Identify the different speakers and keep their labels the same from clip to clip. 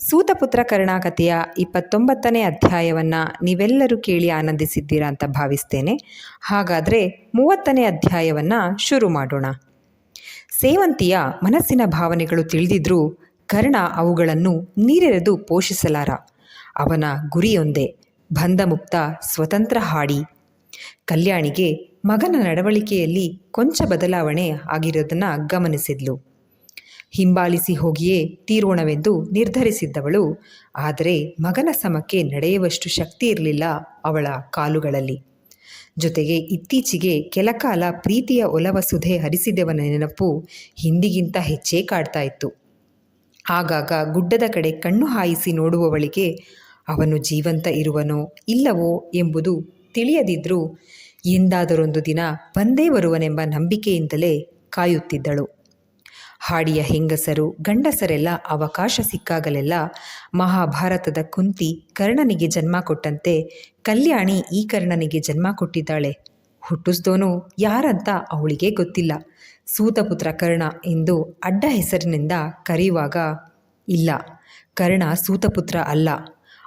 Speaker 1: ಸೂತಪುತ್ರ ಕರುಣಾಕಥೆಯ ಇಪ್ಪತ್ತೊಂಬತ್ತನೇ ಅಧ್ಯಾಯವನ್ನು ನೀವೆಲ್ಲರೂ ಕೇಳಿ ಆನಂದಿಸಿದ್ದೀರಾ ಅಂತ ಭಾವಿಸ್ತೇನೆ. ಹಾಗಾದರೆ ಮೂವತ್ತನೇ ಅಧ್ಯಾಯವನ್ನು ಶುರು ಮಾಡೋಣ. ಸೇವಂತಿಯ ಮನಸ್ಸಿನ ಭಾವನೆಗಳು ತಿಳಿದಿದ್ರೂ ಕರ್ಣ ಅವುಗಳನ್ನು ನೀರೆರೆದು ಪೋಷಿಸಲಾರ. ಅವನ ಗುರಿಯೊಂದೇ ಬಂಧಮುಕ್ತ ಸ್ವತಂತ್ರ ಹಾಡಿ. ಕಲ್ಯಾಣಿಗೆ ಮಗನ ನಡವಳಿಕೆಯಲ್ಲಿ ಕೊಂಚ ಬದಲಾವಣೆ ಆಗಿರೋದನ್ನು ಗಮನಿಸಿದ್ಲು. ಹಿಂಬಾಲಿಸಿ ಹೋಗಿಯೇ ತೀರೋಣವೆಂದು ನಿರ್ಧರಿಸಿದ್ದವಳು. ಆದರೆ ಮಗನ ಸಮಕ್ಕೆ ನಡೆಯುವಷ್ಟು ಶಕ್ತಿ ಇರಲಿಲ್ಲ ಅವಳ ಕಾಲುಗಳಲ್ಲಿ. ಜೊತೆಗೆ ಇತ್ತೀಚೆಗೆ ಕೆಲಕಾಲ ಪ್ರೀತಿಯ ಒಲವ ಸುಧೆ ಹರಿಸಿದವನ ನೆನಪು ಹಿಂದಿಗಿಂತ ಹೆಚ್ಚೇ ಕಾಡ್ತಾ ಇತ್ತು ಆಗಾಗ ಗುಡ್ಡದ ಕಡೆ ಕಣ್ಣು ಹಾಯಿಸಿ ನೋಡುವವಳಿಗೆ ಅವನು ಜೀವಂತ ಇರುವನೋ ಇಲ್ಲವೋ ಎಂಬುದು ತಿಳಿಯದಿದ್ದರೂ ಎಂದಾದರೊಂದು ದಿನ ಬಂದೇ ಬರುವನೆಂಬ ನಂಬಿಕೆಯಿಂದಲೇ ಕಾಯುತ್ತಿದ್ದಳು. ಹಾಡಿಯ ಹೆಂಗಸರು, ಗಂಡಸರೆಲ್ಲ ಅವಕಾಶ ಸಿಕ್ಕಾಗಲೆಲ್ಲ ಮಹಾಭಾರತದ ಕುಂತಿ ಕರ್ಣನಿಗೆ ಜನ್ಮ ಕೊಟ್ಟಂತೆ ಕಲ್ಯಾಣಿ ಈ ಕರ್ಣನಿಗೆ ಜನ್ಮ ಕೊಟ್ಟಿದ್ದಾಳೆ. ಹುಟ್ಟಿಸ್ದೋನು ಯಾರಂತ ಅವಳಿಗೆ ಗೊತ್ತಿಲ್ಲ. ಸೂತಪುತ್ರ ಕರ್ಣ ಎಂದು ಅಡ್ಡ ಹೆಸರಿನಿಂದ ಕರೆಯುವಾಗ, ಇಲ್ಲ, ಕರ್ಣ ಸೂತಪುತ್ರ ಅಲ್ಲ,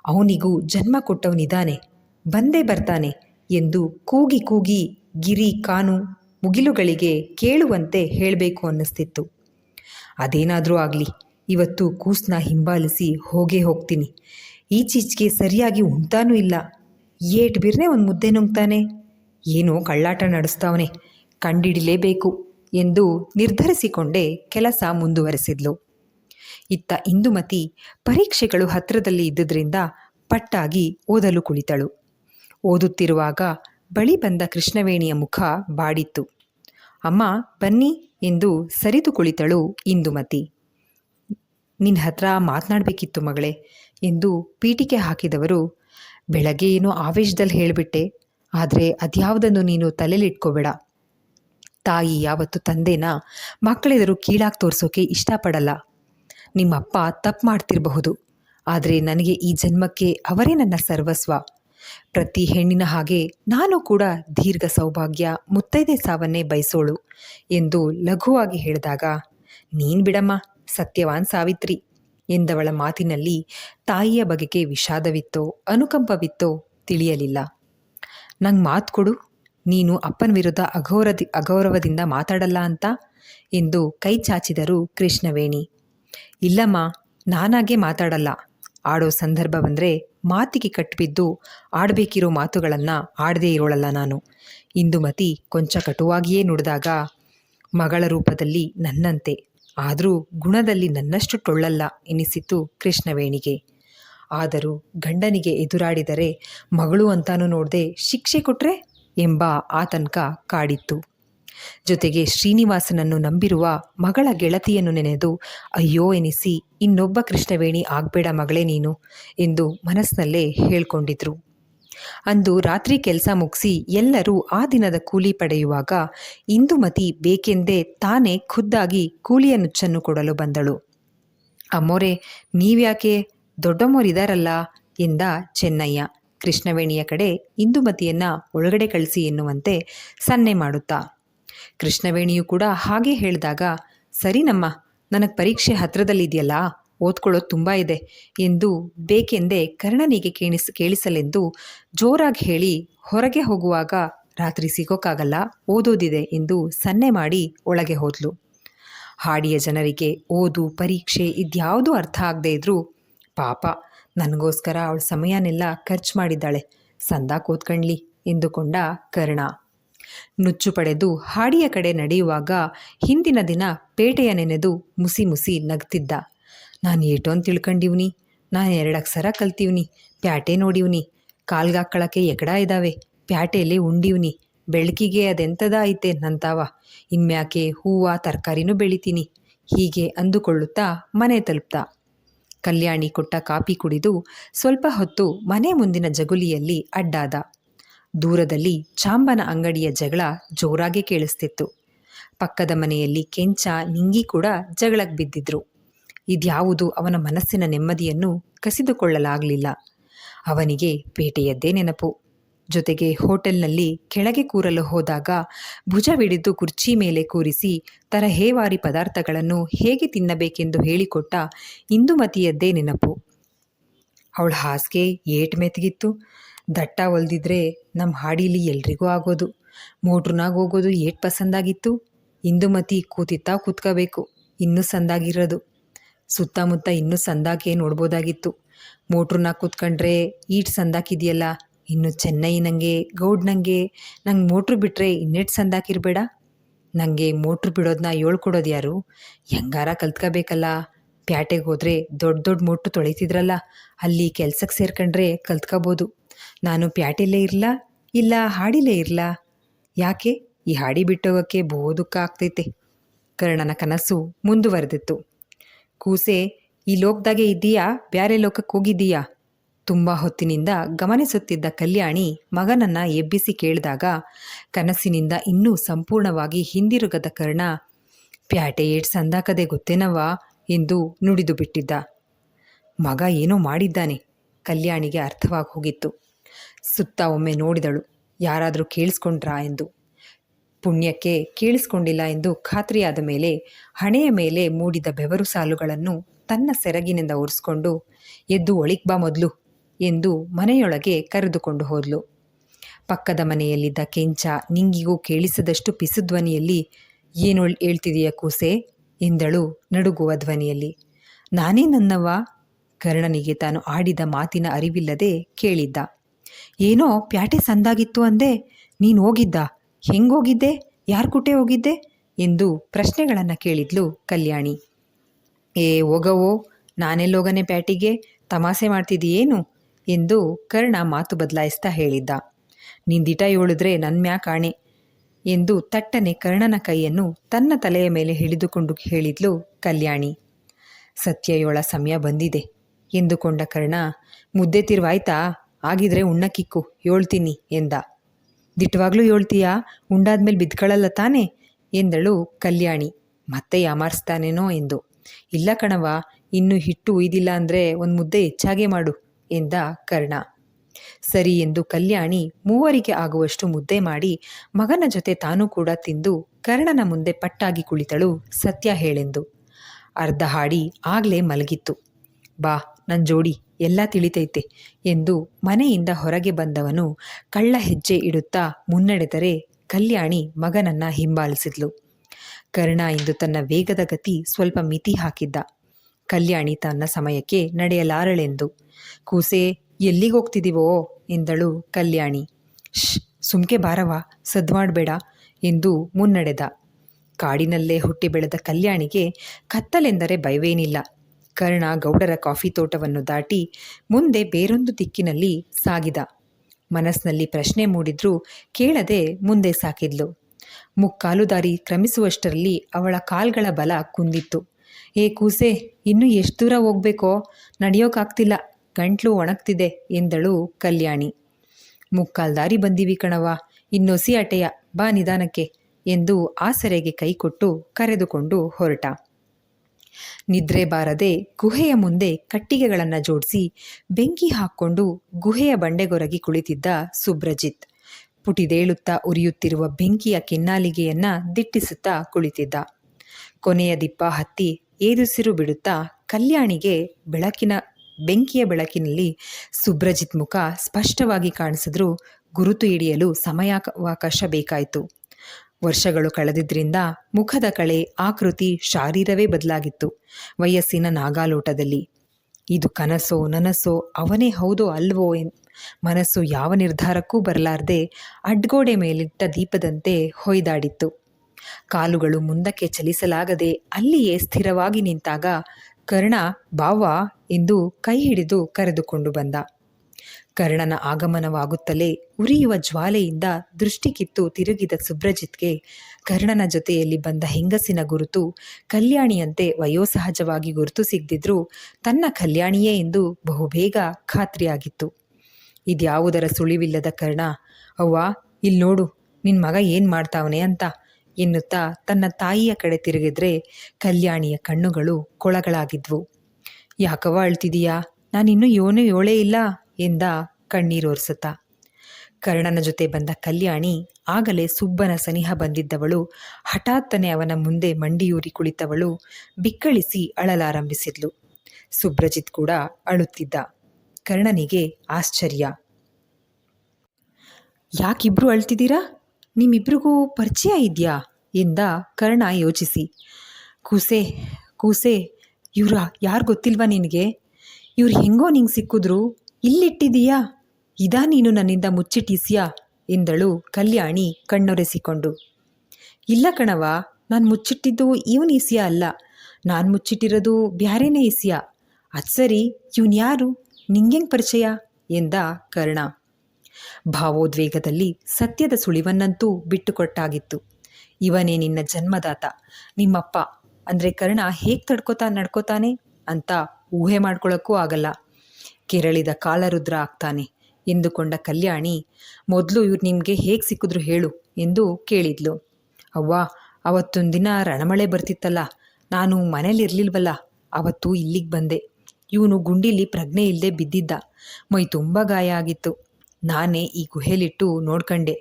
Speaker 1: ಅವನಿಗೂ ಜನ್ಮ ಕೊಟ್ಟವನಿದ್ದಾನೆ, ಬಂದೇ ಬರ್ತಾನೆ ಎಂದು ಕೂಗಿ ಕೂಗಿ ಗಿರಿ ಕಾನು ಮುಗಿಲುಗಳಿಗೆ ಕೇಳುವಂತೆ ಹೇಳಬೇಕು ಅನ್ನಿಸ್ತಿತ್ತು. ಅದೇನಾದರೂ ಆಗಲಿ. ಇವತ್ತು ಕೂಸನ್ನ ಹಿಂಬಾಲಿಸಿ ಹೋಗೇ ಹೋಗ್ತೀನಿ. ಈಚೀಚೆಗೆ ಸರಿಯಾಗಿ ಉಂಟಾನೂ ಇಲ್ಲ. ಏಟ್ ಬಿರ್ನೆ ಒಂದು ಮುದ್ದೆ ನುಂಗ್ತಾನೆ. ಏನೋ ಕಳ್ಳಾಟ ನಡೆಸ್ತಾವನೆ. ಕಂಡಿಡಿಲೇಬೇಕು ಎಂದು ನಿರ್ಧರಿಸಿಕೊಂಡೇ ಕೆಲಸ ಮುಂದುವರೆಸಿದ್ಲು. ಇತ್ತ ಇಂದುಮತಿ ಪರೀಕ್ಷೆಗಳು ಹತ್ತಿರದಲ್ಲಿ ಇದ್ದುದರಿಂದ ಪಟ್ಟಾಗಿ ಓದಲು ಕುಳಿತಳು. ಓದುತ್ತಿರುವಾಗ ಬಳಿ ಬಂದ ಕೃಷ್ಣವೇಣಿಯ ಮುಖ ಬಾಡಿತ್ತು. ಅಮ್ಮ, ಬನ್ನಿ ಎಂದು ಸರಿದು ಕುಳಿತಳು ಇಂದುಮತಿ. ನಿನ್ನ ಹತ್ರ ಮಾತನಾಡಬೇಕಿತ್ತು ಮಗಳೇ ಎಂದು ಪೀಠಿಕೆ ಹಾಕಿದವರು, ಬೆಳಗ್ಗೆ ಏನೋ ಆವೇಶದಲ್ಲಿ ಹೇಳಿಬಿಟ್ಟೆ, ಆದರೆ ಅದ್ಯಾವುದನ್ನು ನೀನು ತಲೆಲಿಟ್ಕೋಬೇಡ. ತಾಯಿ ಯಾವತ್ತು ತಂದೆನ ಮಕ್ಕಳೆದರು ಕೀಳಾಗಿ ತೋರಿಸೋಕೆ ಇಷ್ಟಪಡಲ್ಲ. ನಿಮ್ಮಪ್ಪ ತಪ್ಪು ಮಾಡ್ತಿರಬಹುದು, ಆದರೆ ನನಗೆ ಈ ಜನ್ಮಕ್ಕೆ ಅವರೇ ನನ್ನ ಸರ್ವಸ್ವ. ಪ್ರತಿ ಹೆಣ್ಣಿನ ಹಾಗೆ ನಾನು ಕೂಡ ದೀರ್ಘ ಸೌಭಾಗ್ಯ, ಮುತ್ತೈದೆ ಸಾವನ್ನೇ ಬಯಸೋಳು ಎಂದು ಲಘುವಾಗಿ ಹೇಳಿದಾಗ, ನೀನ್ ಬಿಡಮ್ಮ, ಸತ್ಯವಾನ್ ಸಾವಿತ್ರಿ ಎಂದವಳ ಮಾತಿನಲ್ಲಿ ತಾಯಿಯ ಬಗೆಗೆ ವಿಷಾದವಿತ್ತೋ, ಅನುಕಂಪವಿತ್ತೋ ತಿಳಿಯಲಿಲ್ಲ. ನಂಗೆ ಮಾತು ಕೊಡು, ನೀನು ಅಪ್ಪನ ವಿರುದ್ಧ ಅಗೌರದಿ ಅಗೌರವದಿಂದ ಮಾತಾಡಲ್ಲ ಅಂತ ಎಂದು ಕೈ ಚಾಚಿದರು ಕೃಷ್ಣವೇಣಿ. ಇಲ್ಲಮ್ಮ, ನಾನಾಗೆ ಮಾತಾಡಲ್ಲ. ಆಡೋ ಸಂದರ್ಭ ಬಂದರೆ ಮಾತಿಗೆ ಕಟ್ಟಿಬಿದ್ದು ಆಡಬೇಕಿರೋ ಮಾತುಗಳನ್ನು ಆಡದೇ ಇರೋಳಲ್ಲ ನಾನು. ಇಂದುಮತಿ ಕೊಂಚ ಕಟುವಾಗಿಯೇ ನುಡಿದಾಗ ಮಗಳ ರೂಪದಲ್ಲಿ ನನ್ನಂತೆ, ಆದರೂ ಗುಣದಲ್ಲಿ ನನ್ನಷ್ಟು ಟೊಳ್ಳಲ್ಲ ಎನಿಸಿತು ಕೃಷ್ಣವೇಣಿಗೆ. ಆದರೂ ಗಂಡನಿಗೆ ಎದುರಾಡಿದರೆ ಮಗಳು ಅಂತಾನು ನೋಡದೆ ಶಿಕ್ಷೆ ಕೊಟ್ರೆ ಎಂಬ ಆತಂಕ ಕಾಡಿತ್ತು. ಜೊತೆಗೆ ಶ್ರೀನಿವಾಸನನ್ನು ನಂಬಿರುವ ಮಗಳ ಗೆಳತಿಯನ್ನು ನೆನೆದು, ಅಯ್ಯೋ ಎನಿಸಿ, ಇನ್ನೊಬ್ಬ ಕೃಷ್ಣವೇಣಿ ಆಗ್ಬೇಡ ಮಗಳೇ ನೀನು ಎಂದು ಮನಸ್ಸಿನಲ್ಲೇ ಹೇಳ್ಕೊಂಡಿದ್ರು. ಅಂದು ರಾತ್ರಿ ಕೆಲಸ ಮುಗಿಸಿ ಎಲ್ಲರೂ ಆ ದಿನದ ಕೂಲಿ ಪಡೆಯುವಾಗ ಇಂದುಮತಿ ಬೇಕೆಂದೇ ತಾನೇ ಖುದ್ದಾಗಿ ಕೂಲಿಯ ನುಚ್ಚನ್ನು ಕೊಡಲು ಬಂದಳು. ಅಮ್ಮೋರೆ, ನೀವ್ಯಾಕೆ? ದೊಡ್ಡಮ್ಮೋರಿದಾರಲ್ಲ ಎಂದ ಚೆನ್ನಯ್ಯ. ಕೃಷ್ಣವೇಣಿಯ ಕಡೆ ಇಂದುಮತಿಯನ್ನ ಒಳಗಡೆ ಕಳಿಸಿ ಎನ್ನುವಂತೆ ಸನ್ನೆ ಮಾಡುತ್ತಾ ಕೃಷ್ಣವೇಣಿಯು ಕೂಡ ಹಾಗೆ ಹೇಳಿದಾಗ ಸರಿನಮ್ಮ ನನಗೆ ಪರೀಕ್ಷೆ ಹತ್ರದಲ್ಲಿದೆಯಲ್ಲ, ಓದ್ಕೊಳ್ಳೋದು ತುಂಬ ಇದೆ ಎಂದು ಬೇಕೆಂದೇ ಕರ್ಣನಿಗೆ ಕೇಳಿಸ್ ಕೇಳಿಸಲೆಂದು ಜೋರಾಗಿ ಹೇಳಿ ಹೊರಗೆ ಹೋಗುವಾಗ, ರಾತ್ರಿ ಸಿಗೋಕ್ಕಾಗಲ್ಲ ಓದೋದಿದೆ ಎಂದು ಸನ್ನೆ ಮಾಡಿ ಒಳಗೆ ಹೋದ್ಲು. ಹಾಡಿಯ ಜನರಿಗೆ ಓದು, ಪರೀಕ್ಷೆ ಇದ್ಯಾವುದೂ ಅರ್ಥ ಆಗದೇ ಇದ್ರೂ, ಪಾಪ, ನನಗೋಸ್ಕರ ಅವಳ ಸಮಯನೆಲ್ಲ ಖರ್ಚು ಮಾಡಿದ್ದಾಳೆ ಸಂದ ಕೂತ್ಕಣ್ಲಿ ಎಂದುಕೊಂಡ ಕರ್ಣ. ನುಚ್ಚು ಪಡೆದು ಹಾಡಿಯ ಕಡೆ ನಡೆಯುವಾಗ ಹಿಂದಿನ ದಿನ ಪೇಟೆಯ ನೆನೆದು ಮುಸಿ ಮುಸಿ ನಗ್ತಿದ್ದ. ನಾನು ಏಟೋನ್ ತಿಳ್ಕೊಂಡಿವ್ನಿ, ನಾನು ಎರಡು ಅಕ್ಷರ ಕಲ್ತೀವ್ನಿ, ಪ್ಯಾಟೆ ನೋಡಿವ್ನಿ ಕಾಲ್ಗಾಕ್ಕಳಕ್ಕೆ ಎಗಡ ಇದ್ದಾವೆ ಪ್ಯಾಟೆಯಲ್ಲಿ ಉಂಡಿವ್ನಿ, ಬೆಳಕಿಗೆ ಅದೆಂಥದ ಐತೆ ನಂತಾವ, ಇನ್ಮ್ಯಾಕೆ ಹೂವು ತರಕಾರಿನೂ ಬೆಳಿತೀನಿ, ಹೀಗೆ ಅಂದುಕೊಳ್ಳುತ್ತಾ ಮನೆ ತಲುಪ್ತ. ಕಲ್ಯಾಣಿ ಕೊಟ್ಟ ಕಾಪಿ ಕುಡಿದು ಸ್ವಲ್ಪ ಹೊತ್ತು ಮನೆ ಮುಂದಿನ ಜಗುಲಿಯಲ್ಲಿ ಅಡ್ಡಾದ. ದೂರದಲ್ಲಿ ಚಾಂಬನ ಅಂಗಡಿಯ ಜಗಳ ಜೋರಾಗಿ ಕೇಳಿಸ್ತಿತ್ತು. ಪಕ್ಕದ ಮನೆಯಲ್ಲಿ ಕೆಂಚ, ನಿಂಗಿ ಕೂಡ ಜಗಳಕ್ಕೆ ಬಿದ್ದಿದ್ರು. ಇದ್ಯಾವುದು ಅವನ ಮನಸ್ಸಿನ ನೆಮ್ಮದಿಯನ್ನು ಕಸಿದುಕೊಳ್ಳಲಾಗಲಿಲ್ಲ. ಅವನಿಗೆ ಪೇಟೆಯದ್ದೇ ನೆನಪು. ಜೊತೆಗೆ ಹೋಟೆಲ್ನಲ್ಲಿ ಕೆಳಗೆ ಕೂರಲು ಹೋದಾಗ ಭುಜವಿಡಿದು ಕುರ್ಚಿ ಮೇಲೆ ಕೂರಿಸಿ ತರಹೇವಾರಿ ಪದಾರ್ಥಗಳನ್ನು ಹೇಗೆ ತಿನ್ನಬೇಕೆಂದು ಹೇಳಿಕೊಟ್ಟ ಇಂದುಮತಿಯದ್ದೇ ನೆನಪು. ಅವಳ ಹಾಸಿಗೆ ಏಟ್ ಮೆತ್ತಗಿತ್ತು ದಟ್ಟ ಹೊಲ್ದಿದ್ರೆ ನಮ್ಮ ಹಾಡಿಲಿ ಎಲ್ರಿಗೂ ಆಗೋದು. ಮೋಟ್ರನಾಗ ಹೋಗೋದು ಏಟ್ ಪಸಂದಾಗಿತ್ತು ಇಂದುಮತಿ ಕೂತಿತ್ತಾ ಕೂತ್ಕೋಬೇಕು. ಇನ್ನೂ ಸಂದಾಗಿರೋದು. ಸುತ್ತಮುತ್ತ ಇನ್ನೂ ಸಂದಾಕೆ ನೋಡ್ಬೋದಾಗಿತ್ತು. ಮೋಟ್ರನಾಗ ಕೂತ್ಕೊಂಡ್ರೆ ಈಟ್ ಸಂದಾಕಿದೆಯಲ್ಲ. ಇನ್ನು ಚೆನ್ನೈ ನನಗೆ ಗೌಡ್ ನನಗೆ ನಂಗೆ ಮೋಟ್ರು ಬಿಟ್ಟರೆ ಇನ್ನೆಟ್ ಸಂದಾಕಿರಬೇಡ. ನನಗೆ ಮೋಟ್ರು ಬಿಡೋದನ್ನ ಹೇಳ್ಕೊಡೋದು ಯಾರು? ಹೆಂಗಾರ ಕಲ್ತ್ಕೋಬೇಕಲ್ಲ. ಪ್ಯಾಟೆಗೆ ಹೋದರೆ ದೊಡ್ಡ ದೊಡ್ಡ ಮೋಟ್ರು ತೊಳಿತಿದ್ರಲ್ಲ. ಅಲ್ಲಿ ಕೆಲ್ಸಕ್ಕೆ ಸೇರ್ಕೊಂಡ್ರೆ ಕಲ್ತ್ಕೋಬೋದು. ನಾನು ಪ್ಯಾಟಿಲೇ ಇರಲಾ? ಇಲ್ಲ ಹಾಡಿಲೇ ಇರಲಾ? ಯಾಕೆ? ಈ ಹಾಡಿ ಬಿಟ್ಟೋಗೋಕ್ಕೆ ದುಃಖ ಆಗ್ತೈತೆ. ಕರ್ಣನ ಕನಸು ಮುಂದುವರೆದಿತ್ತು. ಕೂಸೆ, ಈ ಲೋಕದಾಗೆ ಇದ್ದೀಯಾ ಬ್ಯಾರೆ ಲೋಕಕ್ಕೆ ಹೋಗಿದ್ದೀಯಾ? ತುಂಬ ಹೊತ್ತಿನಿಂದ ಗಮನಿಸುತ್ತಿದ್ದ ಕಲ್ಯಾಣಿ ಮಗನನ್ನ ಎಬ್ಬಿಸಿ ಕೇಳಿದಾಗ, ಕನಸಿನಿಂದ ಇನ್ನೂ ಸಂಪೂರ್ಣವಾಗಿ ಹಿಂದಿರುಗದ ಕರ್ಣ, ಪ್ಯಾಟೆ ಏಟ್ ಸಂದಾಕದೆ ಗೊತ್ತೇನವ್ವಾ? ಎಂದು ನುಡಿದು ಬಿಟ್ಟಿದ್ದ ಮಗ ಏನೋ ಮಾಡಿದ್ದಾನೆ. ಕಲ್ಯಾಣಿಗೆ ಅರ್ಥವಾಗಿ ಹೋಗಿತ್ತು ಸುತ್ತ ಒಮ್ಮೆ ನೋಡಿದಳು. ಯಾರಾದರೂ ಕೇಳಿಸ್ಕೊಂಡ್ರಾ ಎಂದು. ಪುಣ್ಯಕ್ಕೆ ಕೇಳಿಸ್ಕೊಂಡಿಲ್ಲ ಎಂದು ಖಾತ್ರಿಯಾದ ಮೇಲೆ ಹಣೆಯ ಮೇಲೆ ಮೂಡಿದ ಬೆವರು ಸಾಲುಗಳನ್ನು ತನ್ನ ಸೆರಗಿನಿಂದ ಒರೆಸ್ಕೊಂಡು, ಎದ್ದು ಒಳಿಕ್ ಬಾ ಮೊದಲು ಎಂದು ಮನೆಯೊಳಗೆ ಕರೆದುಕೊಂಡು ಹೋದ್ಲು. ಪಕ್ಕದ ಮನೆಯಲ್ಲಿದ್ದ ಕೆಂಚ ನಿಂಗಿಗೂ ಕೇಳಿಸದಷ್ಟು ಪಿಸುಧ್ವನಿಯಲ್ಲಿ ಏನು ಹೇಳ್ತಿದೀಯ ಕೂಸೆ? ಎಂದಳು ನಡುಗುವ ಧ್ವನಿಯಲ್ಲಿ. ನಾನೇ ನನ್ನವ್ವ ಕರ್ಣನಿಗೆ ತಾನು ಆಡಿದ ಮಾತಿನ ಅರಿವಿಲ್ಲದೆ ಕೇಳಿದ್ದ. ಏನೋ ಪ್ಯಾಟೆ ಸಂದಾಗಿತ್ತು ಅಂದೆ, ನೀನು ಹೋಗಿದ್ದ? ಹೆಂಗೋಗಿದ್ದೆ ಯಾರ ಕುಟೆ ಹೋಗಿದ್ದೆ? ಎಂದು ಪ್ರಶ್ನೆಗಳನ್ನು ಕೇಳಿದ್ಲು ಕಲ್ಯಾಣಿ. ಏ ಹೋಗವೋ ನಾನೆಲ್ಲೋಗನೆ ಪ್ಯಾಟಿಗೆ? ತಮಾಸೆ ಮಾಡ್ತಿದ್ದೀಯೇನು ಎಂದು ಕರ್ಣ ಮಾತು ಬದಲಾಯಿಸ್ತಾ ಹೇಳಿದ್ದ. ನಿಂದಿಟ ಹೇಳಿದ್ರೆ ನನ್ನ ಮ್ಯಾ ಕಾಣೆ ಎಂದು ತಟ್ಟನೆ ಕರ್ಣನ ಕೈಯನ್ನು ತನ್ನ ತಲೆಯ ಮೇಲೆ ಹಿಡಿದುಕೊಂಡು ಹೇಳಿದ್ಲು ಕಲ್ಯಾಣಿ. ಸತ್ಯಯೋಳ ಸಮಯ ಬಂದಿದೆ ಎಂದುಕೊಂಡ ಕರ್ಣ, ಮುದ್ದೆ ತಿರುವಾಯ್ತಾ? ಆಗಿದ್ರೆ ಉಣ್ಣಕ್ಕಿಕ್ಕು ಹೇಳ್ತೀನಿ ಎಂದ. ದಿಟ್ಟವಾಗ್ಲೂ ಹೇಳ್ತೀಯಾ? ಉಂಡಾದ್ಮೇಲೆ ಬಿದ್ಕೊಳ್ಳಲ್ಲ ತಾನೇ? ಎಂದಳು ಕಲ್ಯಾಣಿ. ಮತ್ತೆ ಯಾಮಾರಿಸ್ತಾನೇನೋ ಎಂದು. ಇಲ್ಲ ಕಣವ ಇನ್ನು ಹಿಟ್ಟು ಉಯ್ದಿಲ್ಲ ಅಂದರೆ ಒಂದು ಮುದ್ದೆ ಹೆಚ್ಚಾಗೆ ಮಾಡು ಎಂದ ಕರ್ಣ. ಸರಿ ಎಂದು ಕಲ್ಯಾಣಿ ಮೂವರಿಗೆ ಆಗುವಷ್ಟು ಮುದ್ದೆ ಮಾಡಿ ಮಗನ ಜೊತೆ ತಾನು ಕೂಡ ತಿಂದು ಕರ್ಣನ ಮುಂದೆ ಪಟ್ಟಾಗಿ ಕುಳಿತಳು ಸತ್ಯ ಹೇಳೆಂದು. ಅರ್ಧ ಹಾಡಿ ಆಗ್ಲೇ ಮಲಗಿತ್ತು. ಬಾ ನನ್ನ ಜೋಡಿ ಎಲ್ಲ ತಿಳಿತೈತೆ ಎಂದು ಮನೆಯಿಂದ ಹೊರಗೆ ಬಂದವನು ಕಳ್ಳ ಹೆಜ್ಜೆ ಇಡುತ್ತಾ ಮುನ್ನಡೆದರೆ ಕಲ್ಯಾಣಿ ಮಗನನ್ನ ಹಿಂಬಾಲಿಸಿದ್ಲು. ಕರ್ಣ ಇಂದು ತನ್ನ ವೇಗದ ಗತಿ ಸ್ವಲ್ಪ ಮಿತಿ ಹಾಕಿದ್ದ. ಕಲ್ಯಾಣಿ ತನ್ನ ಸಮಯಕ್ಕೆ ನಡೆಯಲಾರಳೆಂದು. ಕೂಸೆ, ಎಲ್ಲಿಗೆ ಹೋಗ್ತಿದ್ದೀವೋ ಎಂದಳು ಕಲ್ಯಾಣಿ. ಶ್ ಸುಮ್ಕೆ ಬಾರವ ಸದ್ವಾಡ್ಬೇಡ ಎಂದು ಮುನ್ನಡೆದ. ಕಾಡಿನಲ್ಲೇ ಹುಟ್ಟಿ ಬೆಳೆದ ಕಲ್ಯಾಣಿಗೆ ಕತ್ತಲೆಂದರೆ ಭಯವೇನಿಲ್ಲ. ಕರ್ಣ ಗೌಡರ ಕಾಫಿ ತೋಟವನ್ನು ದಾಟಿ ಮುಂದೆ ಬೇರೊಂದು ದಿಕ್ಕಿನಲ್ಲಿ ಸಾಗಿದ. ಮನಸ್ಸಿನಲ್ಲಿ ಪ್ರಶ್ನೆ ಮೂಡಿದ್ರೂ ಕೇಳದೆ ಮುಂದೆ ಸಾಕಿದ್ಲು. ಮುಕ್ಕಾಲು ದಾರಿ ಕ್ರಮಿಸುವಷ್ಟರಲ್ಲಿ ಅವಳ ಕಾಲ್ಗಳ ಬಲ ಕುಂದಿತ್ತು. ಏ ಕೂಸೆ, ಇನ್ನು ಎಷ್ಟು ದೂರ ಹೋಗ್ಬೇಕೋ? ನಡೆಯೋಕ್ಕಾಗ್ತಿಲ್ಲ ಗಂಟ್ಲು ಒಣಗ್ತಿದೆ ಎಂದಳು ಕಲ್ಯಾಣಿ. ಮುಕ್ಕಾಲ್ ದಾರಿ ಬಂದಿವಿ ಕಣವ ಇನ್ನೊಸಿ ಅಟೆಯ ಬಾ ನಿಧಾನಕ್ಕೆ ಎಂದು ಆಸರೆಗೆ ಕೈಕೊಟ್ಟು ಕರೆದುಕೊಂಡು ಹೊರಟ. ನಿದ್ರೆ ಬಾರದೆ ಗುಹೆಯ ಮುಂದೆ ಕಟ್ಟಿಗೆಗಳನ್ನು ಜೋಡಿಸಿ ಬೆಂಕಿ ಹಾಕ್ಕೊಂಡು ಗುಹೆಯ ಬಂಡೆಗೊರಗಿ ಕುಳಿತಿದ್ದ ಸುಬ್ರಜಿತ್. ಪುಟಿದೇಳುತ್ತಾ ಉರಿಯುತ್ತಿರುವ ಬೆಂಕಿಯ ಕೆನ್ನಾಲಿಗೆಯನ್ನ ದಿಟ್ಟಿಸುತ್ತಾ ಕುಳಿತಿದ್ದ. ಕೊನೆಯ ದಿಪ್ಪ ಹತ್ತಿ ಏದುಸಿರು ಬಿಡುತ್ತಾ ಕಲ್ಯಾಣಿಗೆ ಬೆಳಕಿನ, ಬೆಂಕಿಯ ಬೆಳಕಿನಲ್ಲಿ ಸುಬ್ರಜಿತ್ ಮುಖ ಸ್ಪಷ್ಟವಾಗಿ ಕಾಣಿಸಿದ್ರೂ ಗುರುತು ಹಿಡಿಯಲು ಸಮಯಾವಕಾಶ ಬೇಕಾಯಿತು. ವರ್ಷಗಳು ಕಳೆದಿದ್ದರಿಂದ ಮುಖದ ಕಳೆ ಆಕೃತಿ ಶಾರೀರವೇ ಬದಲಾಗಿತ್ತು. ವಯಸ್ಸಿನ ನಾಗಾಲೋಟದಲ್ಲಿ, ಇದು ಕನಸೋ ನನಸೋ, ಅವನೇ ಹೌದೋ ಅಲ್ವೋ ಎನ್ ಮನಸ್ಸು ಯಾವ ನಿರ್ಧಾರಕ್ಕೂ ಬರಲಾರದೆ ಅಡ್ಗೋಡೆ ಮೇಲಿಟ್ಟ ದೀಪದಂತೆ ಹೊಯ್ದಾಡಿತ್ತು. ಕಾಲುಗಳು ಮುಂದಕ್ಕೆ ಚಲಿಸಲಾಗದೆ ಅಲ್ಲಿಯೇ ಸ್ಥಿರವಾಗಿ ನಿಂತಾಗ, ಕರ್ಣ ಬಾವ ಎಂದು ಕೈ ಹಿಡಿದು ಕರೆದುಕೊಂಡು ಬಂದ. ಕರ್ಣನ ಆಗಮನವಾಗುತ್ತಲೇ ಉರಿಯುವ ಜ್ವಾಲೆಯಿಂದ ದೃಷ್ಟಿ ಕಿತ್ತು ತಿರುಗಿದ ಸುಬ್ರಜಿತ್ಗೆ ಕರ್ಣನ ಜೊತೆಯಲ್ಲಿ ಬಂದ ಹೆಂಗಸಿನ ಗುರುತು ಕಲ್ಯಾಣಿಯಂತೆ ವಯೋಸಹಜವಾಗಿ ಗುರುತು ಸಿಗದಿದ್ರೂ ತನ್ನ ಕಲ್ಯಾಣಿಯೇ ಎಂದು ಬಹುಬೇಗ ಖಾತ್ರಿಯಾಗಿತ್ತು. ಇದ್ಯಾವುದರ ಸುಳಿವಿಲ್ಲದ ಕರ್ಣ, ಅವ್ವ ಇಲ್ಲಿ ನೋಡು ನಿನ್ನ ಮಗ ಏನು ಮಾಡ್ತಾವನೆ ಅಂತ ಎನ್ನುತ್ತಾ ತನ್ನ ತಾಯಿಯ ಕಡೆ ತಿರುಗಿದ್ರೆ ಕಲ್ಯಾಣಿಯ ಕಣ್ಣುಗಳು ಕೊಳಗಳಾಗಿದ್ವು. ಯಾಕವ ಅಳ್ತಿದೀಯಾ? ನಾನಿನ್ನೂ ಯೋನು ಯೋಳೇ ಇಲ್ಲ. ಎಂದ ಕಣ್ಣೀರೋರ್ಸುತ್ತ ಕರ್ಣನ ಜೊತೆ ಬಂದ ಕಲ್ಯಾಣಿ ಆಗಲೇ ಸುಬ್ಬನ ಸನಿಹ ಬಂದಿದ್ದವಳು, ಹಠಾತ್ತನೆ ಅವನ ಮುಂದೆ ಮಂಡಿಯೂರಿ ಕುಳಿತವಳು ಬಿಕ್ಕಳಿಸಿ ಅಳಲಾರಂಭಿಸಿದ್ಲು. ಸುಬ್ರಜಿತ್ ಕೂಡ ಅಳುತ್ತಿದ್ದ. ಕರ್ಣನಿಗೆ ಆಶ್ಚರ್ಯ. ಯಾಕಿಬ್ರು ಅಳ್ತಿದ್ದೀರಾ? ನಿಮ್ಮಿಬ್ರಿಗೂ ಪರಿಚಯ ಇದೆಯಾ? ಎಂದ ಕರ್ಣ ಯೋಚಿಸಿ. ಕೂಸೆ ಕೂಸೆ, ಇವ್ರ ಯಾರು ಗೊತ್ತಿಲ್ವಾ ನಿನಗೆ? ಇವ್ರು ಹೆಂಗೋ ನಿಂಗೆ ಸಿಕ್ಕಿದ್ರು? ಇಲ್ಲಿಟ್ಟಿದೀಯಾ? ಇದಾ ನೀನು ನನ್ನಿಂದ ಮುಚ್ಚಿಟ್ಟಿಸ್ಯಾ? ಎಂದಳು ಕಲ್ಯಾಣಿ ಕಣ್ಣೊರೆಸಿಕೊಂಡು. ಇಲ್ಲ ಕಣವ ನಾನು ಮುಚ್ಚಿಟ್ಟಿದ್ದು ಇವನ್ ಇಸಿಯ ಅಲ್ಲ. ನಾನು ಮುಚ್ಚಿಟ್ಟಿರೋದು ಬ್ಯಾರೇನೇ ಇಸಿಯ ಅದು ಸರಿ, ಇವನ್ ಯಾರು? ನಿಂಗೆಂಗ್ ಪರಿಚಯ? ಎಂದ ಕರ್ಣ. ಭಾವೋದ್ವೇಗದಲ್ಲಿ ಸತ್ಯದ ಸುಳಿವನ್ನಂತೂ ಬಿಟ್ಟುಕೊಟ್ಟಾಗಿತ್ತು. ಇವನೇ ನಿನ್ನ ಜನ್ಮದಾತ, ನಿಮ್ಮಪ್ಪ. ಅಂದರೆ ಕರ್ಣ ಹೇಗೆ ತಡ್ಕೋತಾ ನಡ್ಕೋತಾನೆ ಅಂತ ಊಹೆ ಮಾಡ್ಕೊಳ್ಳೋಕ್ಕೂ ಆಗಲ್ಲ. ಕೆರಳಿದ ಕಾಲರುದ್ರ ಆಗ್ತಾನೆ ಎಂದುಕೊಂಡ ಕಲ್ಯಾಣಿ, ಮೊದಲು ಇವ್ರು ನಿಮಗೆ ಹೇಗೆ ಸಿಕ್ಕಿದ್ರು ಹೇಳು ಎಂದು ಕೇಳಿದ್ಲು. ಅವ್ವ ದಿನ ರಣಮಳೆ ಬರ್ತಿತ್ತಲ್ಲ, ನಾನು ಮನೇಲಿರ್ಲಿಲ್ವಲ್ಲ, ಅವತ್ತು ಇಲ್ಲಿಗೆ ಬಂದೆ. ಇವನು ಗುಂಡಿಲಿ ಪ್ರಜ್ಞೆ ಇಲ್ಲದೆ ಬಿದ್ದಿದ್ದ, ಮೈ ತುಂಬ ಗಾಯ ಆಗಿತ್ತು. ನಾನೇ ಈ ಗುಹೆಲಿಟ್ಟು ನೋಡ್ಕಂಡೆ.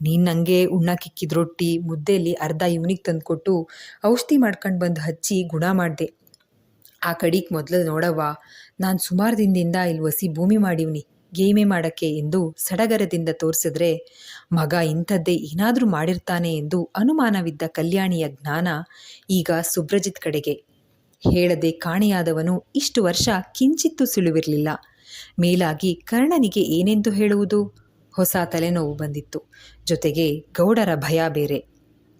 Speaker 1: ನೀನು ನನಗೆ ಉಣ್ಣಕ್ಕಿಕ್ಕಿದ ರೊಟ್ಟಿ ಮುದ್ದೆಯಲ್ಲಿ ಅರ್ಧ ಇವನಿಗೆ ತಂದುಕೊಟ್ಟು ಔಷಧಿ ಮಾಡ್ಕೊಂಡು ಬಂದು ಹಚ್ಚಿ ಗುಣ ಮಾಡಿದೆ. ಆ ಕಡಿಗೆ ಮೊದಲು ನೋಡವ್ವ. ನಾನು ಸುಮಾರು ದಿನದಿಂದ ಇಲ್ಲಿ ವಸಿ ಭೂಮಿ ಮಾಡಿವ್ನಿ, ಗೇಮೆ ಮಾಡಕ್ಕೆ ಎಂದು ಸಡಗರದಿಂದ ತೋರಿಸಿದ್ರೆ, ಮಗ ಇಂಥದ್ದೇ ಏನಾದರೂ ಮಾಡಿರ್ತಾನೆ ಎಂದು ಅನುಮಾನವಿದ್ದ ಕಲ್ಯಾಣಿಯ ಜ್ಞಾನ ಈಗ ಸುಬ್ರಜಿತ್ ಕಡೆಗೆ. ಹೇಳದೆ ಕಾಣೆಯಾದವನು ಇಷ್ಟು ವರ್ಷ ಕಿಂಚಿತ್ತೂ ಸುಳಿವಿರಲಿಲ್ಲ. ಮೇಲಾಗಿ ಕರ್ಣನಿಗೆ ಏನೆಂದು ಹೇಳುವುದು? ಹೊಸ ತಲೆನೋವು ಬಂದಿತ್ತು. ಜೊತೆಗೆ ಗೌಡರ ಭಯ ಬೇರೆ.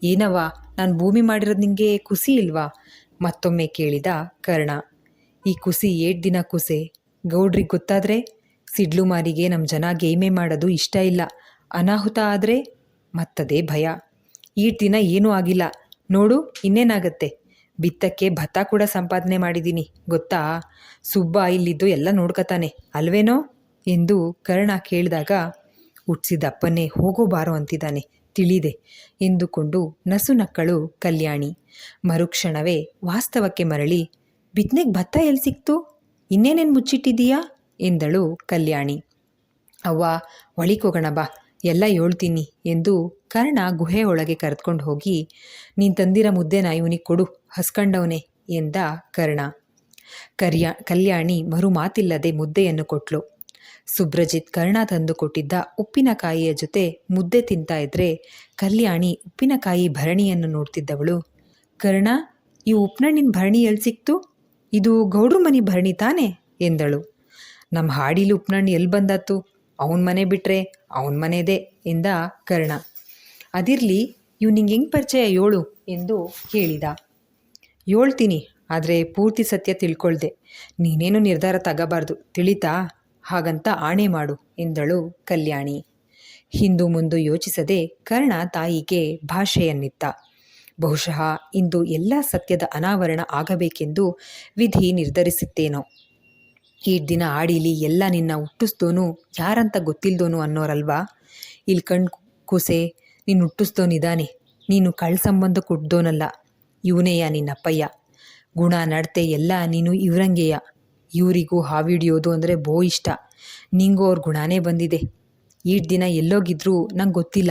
Speaker 1: ಏನವ್ವ, ನಾನು ಭೂಮಿ ಮಾಡಿರೋದು ನಿಮಗೆ ಖುಷಿ ಇಲ್ವಾ? ಮತ್ತೊಮ್ಮೆ ಕೇಳಿದ ಕರ್ಣ, ಈ ಕುಸಿ ಏಟ್ ದಿನ ಕುಸೆ? ಗೌಡ್ರಿಗೆ ಗೊತ್ತಾದರೆ? ಸಿಡ್ಲು ಮಾರಿಗೆ ನಮ್ಮ ಜನ ಗೇಮೆ ಮಾಡೋದು ಇಷ್ಟ ಇಲ್ಲ. ಅನಾಹುತ ಆದರೆ? ಮತ್ತದೇ ಭಯ. ಈ ದಿನ ಏನೂ ಆಗಿಲ್ಲ. ನೋಡು, ಇನ್ನೇನಾಗತ್ತೆ? ಬಿತ್ತಕ್ಕೆ ಭತ್ತ ಕೂಡ ಸಂಪಾದನೆ ಮಾಡಿದ್ದೀನಿ ಗೊತ್ತಾ? ಸುಬ್ಬ ಇಲ್ಲಿದ್ದು ಎಲ್ಲ ನೋಡ್ಕತಾನೆ, ಅಲ್ವೇನೋ? ಎಂದು ಕರ್ಣ ಕೇಳಿದಾಗ ಹುಟ್ಸಿದಪ್ಪನ್ನೇ ಹೋಗೋ ಬಾರೋ, ಅಂತಿದ್ದಾನೆ. ತಿಳಿದೆ ಎಂದುಕೊಂಡು ನಸುನಕ್ಕಳು, ಕಲ್ಯಾಣಿ, ಮರುಕ್ಷಣವೇ ವಾಸ್ತವಕ್ಕೆ ಮರಳಿ, ಬಿತ್ನೆಗೆ ಭತ್ತ ಎಲ್ಲಿ ಸಿಕ್ತು? ಇನ್ನೇನೇನು ಮುಚ್ಚಿಟ್ಟಿದೀಯಾ? ಎಂದಳು ಕಲ್ಯಾಣಿ. ಅವ್ವ, ಒಳಿಕೋಗಣ ಬಾ, ಎಲ್ಲ ಹೇಳ್ತೀನಿ ಎಂದು ಕರ್ಣ ಗುಹೆ ಒಳಗೆ ಕರೆದುಕೊಂಡು ಹೋಗಿ, ನೀನು ತಂದಿರ ಮುದ್ದೆನ ಇವನಿಗೆ ಕೊಡು, ಹಸ್ಕಂಡವನೇ ಎಂದ ಕರ್ಣ. ಕರ್ಯಾ, ಕಲ್ಯಾಣಿ ಮರು ಮಾತಿಲ್ಲದೆ ಮುದ್ದೆಯನ್ನು ಕೊಟ್ಲು. ಸುಬ್ರಜಿತ್ ಕರ್ಣ ತಂದುಕೊಟ್ಟಿದ್ದ ಉಪ್ಪಿನಕಾಯಿಯ ಜೊತೆ ಮುದ್ದೆ ತಿಂತಾ ಇದ್ರೆ ಕಲ್ಯಾಣಿ ಉಪ್ಪಿನಕಾಯಿ ಭರಣಿಯನ್ನು ನೋಡ್ತಿದ್ದವಳು. ಕರ್ಣ, ಈ ಉಪ್ನಣ್ಣಿನ ಭರಣಿ ಎಲ್ಲಿ ಸಿಕ್ತು? ಇದು ಗೌಡ್ರ ಮನೆ ಭರಣಿ ತಾನೆ? ಎಂದಳು. ನಮ್ಮ ಹಾಡಿಲಿ ಉಪ್ನಣ್ಣು ಎಲ್ಲಿ ಬಂದಾತು ಅವನ ಮನೆ ಬಿಟ್ರೆ ಅವನ ಮನೆದೇ ಎಂದ ಕರ್ಣ. ಅದಿರಲಿ ನಿಂಗೆ ಹೆಂಗೆ ಪರಿಚಯ ಏಳು ಎಂದು ಹೇಳಿದ ಹೇಳ್ತೀನಿ ಆದರೆ ಪೂರ್ತಿ ಸತ್ಯ ತಿಳ್ಕೊಳ್ದೆ. ನೀನೇನು ನಿರ್ಧಾರ ತಗೋಬಾರ್ದು, ತಿಳಿತಾ? ಹಾಗಂತ ಆಣೆ ಮಾಡು, ಎಂದಳು ಕಲ್ಯಾಣಿ. ಹಿಂದು ಮುಂದು ಯೋಚಿಸದೆ ಕರ್ಣ ತಾಯಿಗೆ ಭಾಷೆಯನ್ನಿತ್ತ. ಬಹುಶಃ ಇಂದು ಎಲ್ಲ ಸತ್ಯದ ಅನಾವರಣ ಆಗಬೇಕೆಂದು ವಿಧಿ ನಿರ್ಧರಿಸುತ್ತೇನೋ. ಈ ದಿನ ಆಡಿಲಿ ಎಲ್ಲ ನಿನ್ನ ಹುಟ್ಟಿಸ್ದೋನು ಯಾರಂತ ಗೊತ್ತಿಲ್ದೋನು ಅನ್ನೋರಲ್ವಾ? ಇಲ್ಲಿ ಕಣ್ ಕೂಸೆ, ನೀನು ಹುಟ್ಟಿಸ್ದೋನಿದ್ದಾನೆ ನೀನು ಕಳ್ ಸಂಬಂಧ ಕೊಡ್ದೋನಲ್ಲ, ಇವನೇಯ ನಿನ್ನಪ್ಪಯ್ಯ? ಗುಣ, ನಡತೆ ಎಲ್ಲ ನೀನು ಇವ್ರಂಗೆಯ? ಇವರಿಗೂ ಹಾವಿಡಿಯೋದು ಅಂದರೆ ಬೋ ಇಷ್ಟ. ನಿಂಗೂ ಅವ್ರ ಗುಣನೇ ಬಂದಿದೆ. ಈಟ್ ದಿನ ಎಲ್ಲೋಗಿದ್ರೂ ನಂಗೆ ಗೊತ್ತಿಲ್ಲ.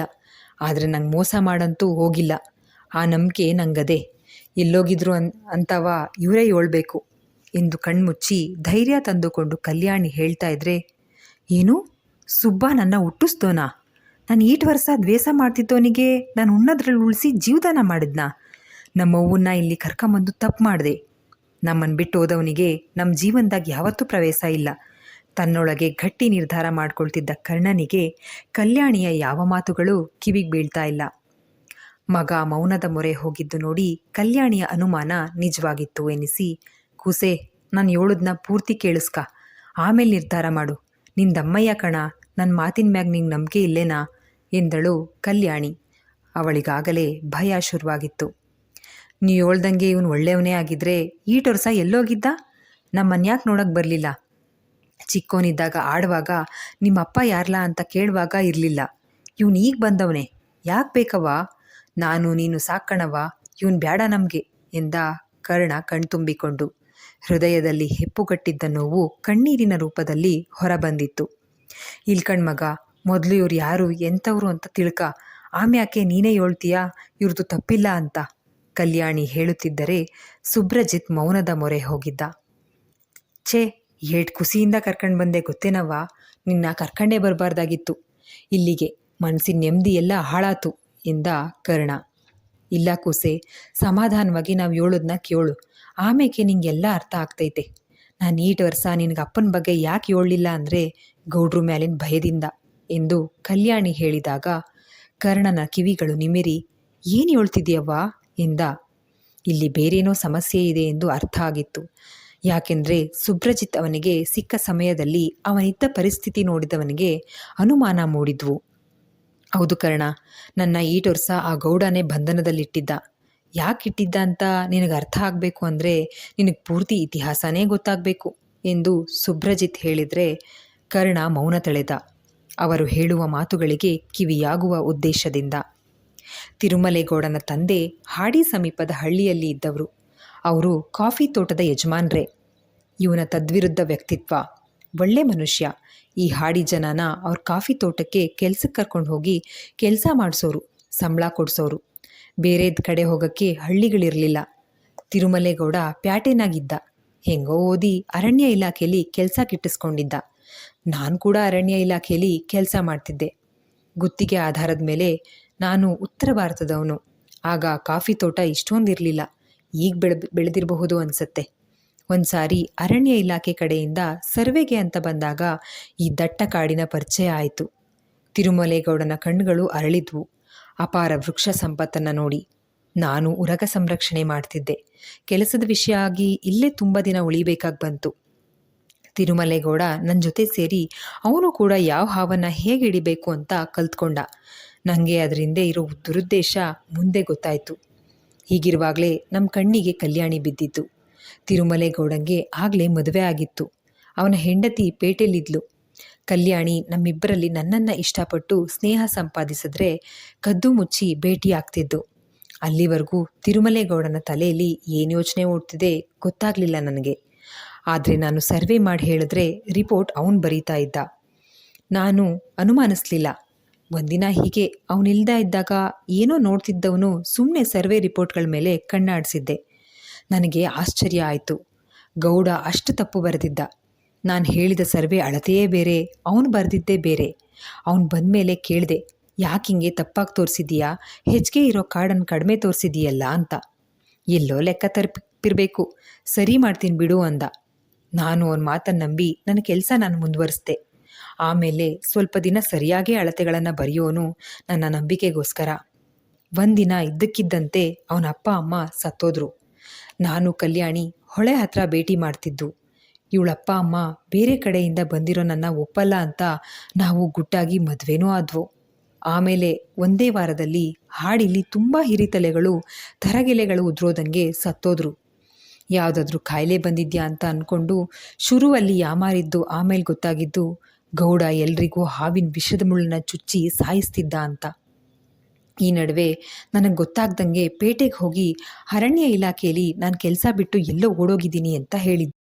Speaker 1: ಆದರೆ ನಂಗೆ ಮೋಸ ಮಾಡಂತೂ ಹೋಗಿಲ್ಲ. ಆ ನಂಬಿಕೆ ನಂಗದೆ. ಎಲ್ಲೋಗಿದ್ರು ಅನ್, ಅಂತವ ಇವರೇ ಹೇಳ್ಬೇಕು. ಎಂದು ಕಣ್ಮುಚ್ಚಿ ಧೈರ್ಯ ತಂದುಕೊಂಡು ಕಲ್ಯಾಣಿ ಹೇಳ್ತಾ ಇದ್ರೆ, ಏನು? ಸುಬ್ಬ ನನ್ನ ಹುಟ್ಟಿಸ್ತೋನ ನಾನು ಈಟ್ ವರ್ಷ ದ್ವೇಷ ಮಾಡ್ತಿದ್ದವನಿಗೆ ನಾನು ಉಣ್ಣದ್ರಲ್ಲಿ ಉಳಿಸಿ ಜೀವದಾನ ಮಾಡಿದ್ನ? ನಮ್ಮವ್ವನ್ನ ಇಲ್ಲಿ ಕರ್ಕೊಂಬಂದು ತಪ್ಪು ಮಾಡಿದೆ. ನಮ್ಮನ್ನು ಬಿಟ್ಟು ಹೋದವನಿಗೆ ನಮ್ಮ ಜೀವನದಾಗ ಯಾವತ್ತೂ ಪ್ರವೇಶ ಇಲ್ಲ. ತನ್ನೊಳಗೆ ಗಟ್ಟಿ ನಿರ್ಧಾರ ಮಾಡ್ಕೊಳ್ತಿದ್ದ ಕರ್ಣನಿಗೆ ಕಲ್ಯಾಣಿಯ ಯಾವ ಮಾತುಗಳು ಕಿವಿಗೆ ಬೀಳ್ತಾ ಇಲ್ಲ. ಮಗ ಮೌನದ ಮೊರೆ ಹೋಗಿದ್ದು ನೋಡಿ ಕಲ್ಯಾಣಿಯ ಅನುಮಾನ ನಿಜವಾಗಿತ್ತು ಎನಿಸಿ, ಕೂಸೆ, ನಾನು ಹೇಳೋದನ್ನ ಪೂರ್ತಿ ಕೇಳಿಸ್ಕ. ಆಮೇಲೆ ನಿರ್ಧಾರ ಮಾಡು. ನಿಂದಮ್ಮಯ್ಯ ಕಣ ನನ್ನ ಮಾತಿನ ಮ್ಯಾಗ ನಿಂಗೆ ನಂಬಿಕೆ ಇಲ್ಲೇನಾ? ಎಂದಳು ಕಲ್ಯಾಣಿ. ಅವಳಿಗಾಗಲೇ ಭಯ ಶುರುವಾಗಿತ್ತು. ನೀ ಹೇಳ್ದಂಗೆ ಇವನು ಒಳ್ಳೆಯವನೇ ಆಗಿದ್ರೆ ಈ ಟೊರ್ಸ ಎಲ್ಲೋಗಿದ್ದ? ನಮ್ಮನ್ಯಾಕೆ ನೋಡೋಕೆ ಬರಲಿಲ್ಲ. ಚಿಕ್ಕೋನಿದ್ದಾಗ ಆಡುವಾಗ ನಿಮ್ಮಪ್ಪ ಯಾರ್ಲಾ ಅಂತ ಕೇಳುವಾಗ ಇರಲಿಲ್ಲ. ಇವನು ಈಗ ಬಂದವನೇ. ಯಾಕೆ ಬೇಕವ್ವ? ನಾನು ನೀನು ಸಾಕಣವ ಇವನು ಬೇಡ ನಮಗೆ ಎಂದ ಕರ್ಣ ಕಣ್ತುಂಬಿಕೊಂಡು ಹೃದಯದಲ್ಲಿ ಹೆಪ್ಪುಗಟ್ಟಿದ್ದ ನೋವು ಕಣ್ಣೀರಿನ ರೂಪದಲ್ಲಿ ಹೊರಬಂದಿತ್ತು. ಇಲ್ಕಣ್ ಮಗ, ಮೊದಲು ಇವ್ರು ಯಾರು ಎಂಥವ್ರು ಅಂತ ತಿಳ್ಕ, ಆಮ್ಯಾಕೆ ನೀನೇ ಹೇಳ್ತೀಯಾ? ಇವ್ರದ್ದು ತಪ್ಪಿಲ್ಲ ಅಂತ. ಕಲ್ಯಾಣಿ ಹೇಳುತ್ತಿದ್ದರೆ ಸುಬ್ರಜಿತ್ ಮೌನದ ಮೊರೆ ಹೋಗಿದ್ದ. ಛೇ, ಏಟ್ ಖುಷಿಯಿಂದ ಕರ್ಕೊಂಡು ಬಂದೆ ಗೊತ್ತೇನವ್ವ? ನಿನ್ನ ಕರ್ಕಂಡೇ ಬರಬಾರ್ದಾಗಿತ್ತು. ಇಲ್ಲಿಗೆ ಮನಸ್ಸಿನ ನೆಮ್ಮದಿ ಎಲ್ಲ ಹಾಳಾತು ಎಂದ ಕರ್ಣ. ಇಲ್ಲ ಕೂಸೆ, ಸಮಾಧಾನವಾಗಿ ನಾವು ಹೇಳೋದನ್ನ ಕೇಳು. ಆಮೇಲೆ ನಿಂಗೆಲ್ಲ ಅರ್ಥ ಆಗ್ತೈತೆ? ನಾನು ಈಟ್ ವರ್ಷ ನಿನಗೆ ಅಪ್ಪನ ಬಗ್ಗೆ ಯಾಕೆ ಹೇಳಲಿಲ್ಲ ಅಂದರೆ ಗೌಡ್ರು ಮ್ಯಾಲಿನ ಭಯದಿಂದ ಎಂದು ಕಲ್ಯಾಣಿ ಹೇಳಿದಾಗ ಕರ್ಣನ ಕಿವಿಗಳು ನಿಮಿರಿ, ಏನು ಹೇಳ್ತಿದ್ಯವ್ವ? ಎಂದ ಇಲ್ಲಿ ಬೇರೇನೋ ಸಮಸ್ಯೆ ಇದೆ ಎಂದು ಅರ್ಥ ಆಗಿತ್ತು. ಯಾಕೆಂದರೆ ಸುಬ್ರಜಿತ್ ಅವನಿಗೆ ಸಿಕ್ಕ ಸಮಯದಲ್ಲಿ ಅವನಿದ್ದ ಪರಿಸ್ಥಿತಿ ನೋಡಿದವನಿಗೆ ಅನುಮಾನ ಮೂಡಿದ್ವು. ಹೌದು ಕರ್ಣ, ನನ್ನ ಈಟೊರ್ಸ ಆ ಗೌಡನೇ ಬಂಧನದಲ್ಲಿಟ್ಟಿದ್ದ. ಯಾಕಿಟ್ಟಿದ್ದ ಅಂತ ನಿನಗೆ ಅರ್ಥ ಆಗಬೇಕು ಅಂದರೆ ನಿನಗೆ ಪೂರ್ತಿ ಇತಿಹಾಸನೇ ಗೊತ್ತಾಗಬೇಕು ಎಂದು ಸುಬ್ರಜಿತ್ ಹೇಳಿದರೆ ಕರ್ಣ ಮೌನ ತಳೆದ. ಅವರು ಹೇಳುವ ಮಾತುಗಳಿಗೆ ಕಿವಿಯಾಗುವ ಉದ್ದೇಶದಿಂದ. ತಿರುಮಲೇಗೌಡನ ತಂದೆ ಹಾಡಿ ಸಮೀಪದ ಹಳ್ಳಿಯಲ್ಲಿ ಇದ್ದವರು. ಅವರು ಕಾಫಿ ತೋಟದ ಯಜಮಾನ್ರೇ. ಇವನ ತದ್ವಿರುದ್ಧ ವ್ಯಕ್ತಿತ್ವ. ಒಳ್ಳೆ ಮನುಷ್ಯ. ಈ ಹಾಡಿ ಜನನ ಅವ್ರ ಕಾಫಿ ತೋಟಕ್ಕೆ ಕೆಲ್ಸಕ್ಕೆ ಕರ್ಕೊಂಡು ಹೋಗಿ ಕೆಲಸ ಮಾಡಿಸೋರು, ಸಂಬಳ ಕೊಡಿಸೋರು. ಬೇರೆದ ಕಡೆ ಹೋಗೋಕ್ಕೆ ಹಳ್ಳಿಗಳಿರಲಿಲ್ಲ. ತಿರುಮಲೇಗೌಡ ಪ್ಯಾಟೆನಾಗಿದ್ದ. ಹೆಂಗೋ ಓದಿ ಅರಣ್ಯ ಇಲಾಖೆಯಲ್ಲಿ ಕೆಲಸ ಗಿಟ್ಟಿಸ್ಕೊಂಡಿದ್ದ ನಾನು ಕೂಡ ಅರಣ್ಯ ಇಲಾಖೆಯಲ್ಲಿ ಕೆಲಸ ಮಾಡ್ತಿದ್ದೆ. ಗುತ್ತಿಗೆ ಆಧಾರದ ಮೇಲೆ ನಾನು ಉತ್ತರ ಭಾರತದವನು. ಆಗ ಕಾಫಿ ತೋಟ ಇಷ್ಟೊಂದಿರಲಿಲ್ಲ ಈಗ ಬೆಳೆ ಬೆಳೆದಿರಬಹುದು ಅನಿಸತ್ತೆ. ಒಂದು ಸಾರಿ ಅರಣ್ಯ ಇಲಾಖೆ ಕಡೆಯಿಂದ ಸರ್ವೆಗೆ ಅಂತ ಬಂದಾಗ ಈ ದಟ್ಟ ಕಾಡಿನ ಪರಿಚಯ ಆಯಿತು. ತಿರುಮಲೇಗೌಡನ ಕಣ್ಣುಗಳು ಅರಳಿದ್ವು. ಅಪಾರ ವೃಕ್ಷ ಸಂಪತ್ತನ್ನು ನೋಡಿ. ನಾನು ಉರಗ ಸಂರಕ್ಷಣೆ ಮಾಡ್ತಿದ್ದೆ. ಕೆಲಸದ ವಿಷಯ ಆಗಿ ಇಲ್ಲೇ ತುಂಬ ದಿನ ಉಳಿಬೇಕಾಗಿ ಬಂತು. ತಿರುಮಲೇಗೌಡ ನನ್ನ ಜೊತೆ ಸೇರಿ ಅವನು ಕೂಡ ಯಾವ ಹಾವನ್ನು ಹೇಗೆ ಹಿಡಿಬೇಕು ಅಂತ ಕಲ್ತ್ಕೊಂಡ. ನನಗೆ ಅದರಿಂದ ಇರೋ ದುರುದ್ದೇಶ ಮುಂದೆ ಗೊತ್ತಾಯಿತು. ಹೀಗಿರುವಾಗಲೇ ನಮ್ಮ ಕಣ್ಣಿಗೆ ಕಲ್ಯಾಣಿ ಬಿದ್ದಿತ್ತು ತಿರುಮಲೇಗೌಡಂಗೆ ಆಗಲೇ ಮದುವೆ ಆಗಿತ್ತು. ಅವನ ಹೆಂಡತಿ ಪೇಟೆಯಲ್ಲಿದ್ಲು. ಕಲ್ಯಾಣಿ ನಮ್ಮಿಬ್ಬರಲ್ಲಿ ನನ್ನನ್ನು ಇಷ್ಟಪಟ್ಟು ಸ್ನೇಹ ಸಂಪಾದಿಸಿದ್ರೆ ಕದ್ದು ಮುಚ್ಚಿ ಭೇಟಿ ಆಗ್ತಿದ್ದು. ಅಲ್ಲಿವರೆಗೂ ತಿರುಮಲೇಗೌಡನ ತಲೆಯಲ್ಲಿ ಏನು ಯೋಚನೆ ಓಡ್ತಿದೆ ಗೊತ್ತಾಗಲಿಲ್ಲ ನನಗೆ. ಆದರೆ ನಾನು ಸರ್ವೆ ಮಾಡಿ ಹೇಳಿದ್ರೆ ರಿಪೋರ್ಟ್ ಅವನು ಬರೀತಾ ಇದ್ದ. ನಾನು ಅನುಮಾನಿಸ್ಲಿಲ್ಲ. ಒಂದಿನ ಹೀಗೆ ಅವನಿಲ್ದ ಇದ್ದಾಗ ಏನೋ ನೋಡ್ತಿದ್ದವನು ಸುಮ್ಮನೆ ಸರ್ವೆ ರಿಪೋರ್ಟ್ಗಳ ಮೇಲೆ ಕಣ್ಣಾಡಿಸಿದ್ದೆ. ನನಗೆ ಆಶ್ಚರ್ಯ ಆಯಿತು. ಗೌಡ ಅಷ್ಟು ತಪ್ಪು ಬರೆದಿದ್ದ. ನಾನು ಹೇಳಿದ ಸರ್ವೆ ಅಳತೆಯೇ ಬೇರೆ, ಅವನು ಬರೆದಿದ್ದೇ ಬೇರೆ. ಅವನು ಬಂದ ಮೇಲೆ ಕೇಳಿದೆ ಹಿಂಗೆ ತಪ್ಪಾಗಿ ತೋರಿಸಿದೀಯಾ ಹೆಚ್ಚಿಗೆ ಇರೋ ಕಾರ್ಡನ್ನು ಕಡಿಮೆ ತೋರಿಸಿದೀಯಲ್ಲ ಅಂತ. ಎಲ್ಲೋ ಲೆಕ್ಕ ತರ್ಪಿರಬೇಕು. ಸರಿ ಮಾಡ್ತೀನಿ ಬಿಡು ಅಂದ. ನಾನು ಅವನ ಮಾತನ್ನು ನಂಬಿ, ನನ್ನ ಕೆಲಸ ನಾನು ಮುಂದುವರಿಸ್ದೆ. ಆಮೇಲೆ ಸ್ವಲ್ಪ ದಿನ ಸರಿಯಾಗಿ ಅಳತೆಗಳನ್ನು ಬರೆಯೋನು ನನ್ನ ನಂಬಿಕೆಗೋಸ್ಕರ. ಒಂದಿನ ಇದ್ದಕ್ಕಿದ್ದಂತೆ ಅವನ ಅಪ್ಪ ಅಮ್ಮ ಸತ್ತೋದ್ರು. ನಾನು ಕಲ್ಯಾಣಿ ಹೊಳೆ ಹತ್ರ ಭೇಟಿ ಮಾಡ್ತಿದ್ದು. ಇವಳಪ್ಪ ಅಮ್ಮ ಬೇರೆ ಕಡೆಯಿಂದ ಬಂದಿರೋ ನನ್ನ ಒಪ್ಪಲ್ಲ ಅಂತ ನಾವು ಗುಟ್ಟಾಗಿ ಮದುವೆನೂ ಆದ್ವು. ಆಮೇಲೆ ಒಂದೇ ವಾರದಲ್ಲಿ ಹಾಡಿಲಿ ತುಂಬ ಹಿರಿತಲೆಗಳು, ತರಗೆಲೆಗಳು ಉದ್ರೋದಂಗೆ ಸತ್ತೋದ್ರು. ಯಾವುದಾದ್ರೂ ಕಾಯಿಲೆ ಬಂದಿದ್ಯಾ ಅಂತ ಅಂದ್ಕೊಂಡು ಶುರುವಲ್ಲಿ ಯಾಮಾರಿದ್ದು ಆಮೇಲೆ ಗೊತ್ತಾಗಿದ್ದು ಗೌಡ ಎಲ್ರಿಗೂ ಹಾವಿನ ವಿಷದ ಮುಳ್ಳನ್ನ ಚುಚ್ಚಿ ಸಾಯಿಸ್ತಿದ್ದ ಅಂತ. ಈ ನಡುವೆ ನನಗೆ ಗೊತ್ತಾಗ್ದಂಗೆ ಪೇಟೆಗೆ ಹೋಗಿ ಅರಣ್ಯ ಇಲಾಖೆಯಲ್ಲಿ ನಾನು ಕೆಲಸ ಬಿಟ್ಟು ಎಲ್ಲೋ ಓಡೋಗಿದ್ದೀನಿ ಅಂತ ಹೇಳಿದ್ದೆ